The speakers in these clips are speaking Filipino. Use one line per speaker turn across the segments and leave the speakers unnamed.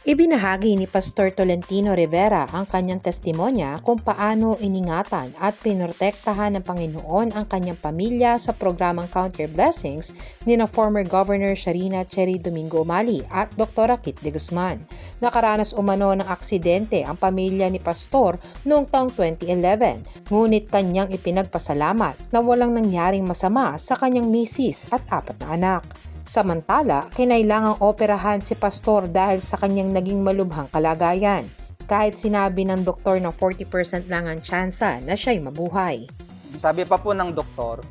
Ibinahagi ni Pastor Tolentino Rivera ang kanyang testimonya kung paano iningatan at pinrotektahan ng Panginoon ang kanyang pamilya sa programang Count Your Blessings ni na former Governor Sharina Cherry Domingo Umali at Dr. Kit de Guzman. Nakaranas umano ng aksidente ang pamilya ni Pastor noong taong 2011, ngunit kanyang ipinagpasalamat na walang nangyaring masama sa kanyang misis at apat na anak. Samantala, kinailangang operahan si Pastor dahil sa kanyang naging malubhang kalagayan. Kahit sinabi ng doktor na 40% lang ang tsansa na siya'y mabuhay.
Sabi pa po ng doktor,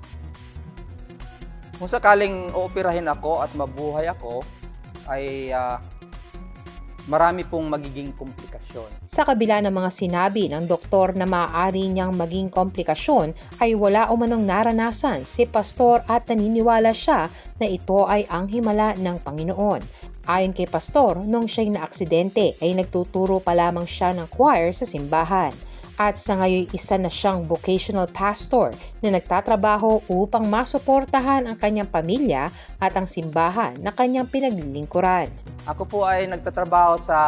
kung sakaling ooperahin ako at mabuhay ako, ay ah, marami pong magiging komplikasyon.
Sa kabila ng mga sinabi ng doktor na maaari niyang maging komplikasyon ay wala umanong naranasan si pastor at naniniwala siya na ito ay ang himala ng Panginoon. Ayon kay pastor, nung siya'y naaksidente ay nagtuturo pa lamang siya ng choir sa simbahan. At sa ngayon isa na siyang vocational pastor na nagtatrabaho upang masuportahan ang kanyang pamilya at ang simbahan na kanyang pinaglilingkuran.
Ako po ay nagtatrabaho sa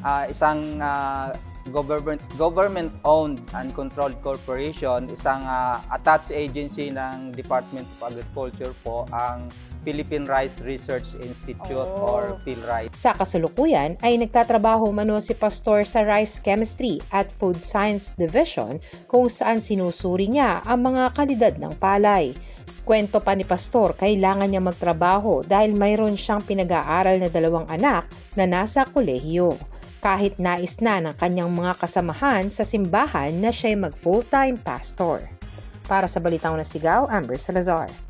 ah, isang ah, government government owned and controlled corporation, isang ah, attached agency ng Department of Agriculture po ang Philippine Rice Research Institute or PhilRice.
Sa kasalukuyan ay nagtatrabaho mano si Pastor sa Rice Chemistry at Food Science Division kung saan sinusuri niya ang mga kalidad ng palay. Kwento pa ni Pastor, kailangan niya magtrabaho dahil mayroon siyang pinag-aaral na dalawang anak na nasa kolehiyo. Kahit nais na ng kanyang mga kasamahan sa simbahan na siya'y mag full-time pastor. Para sa Balitang na Sigaw, Amber Salazar.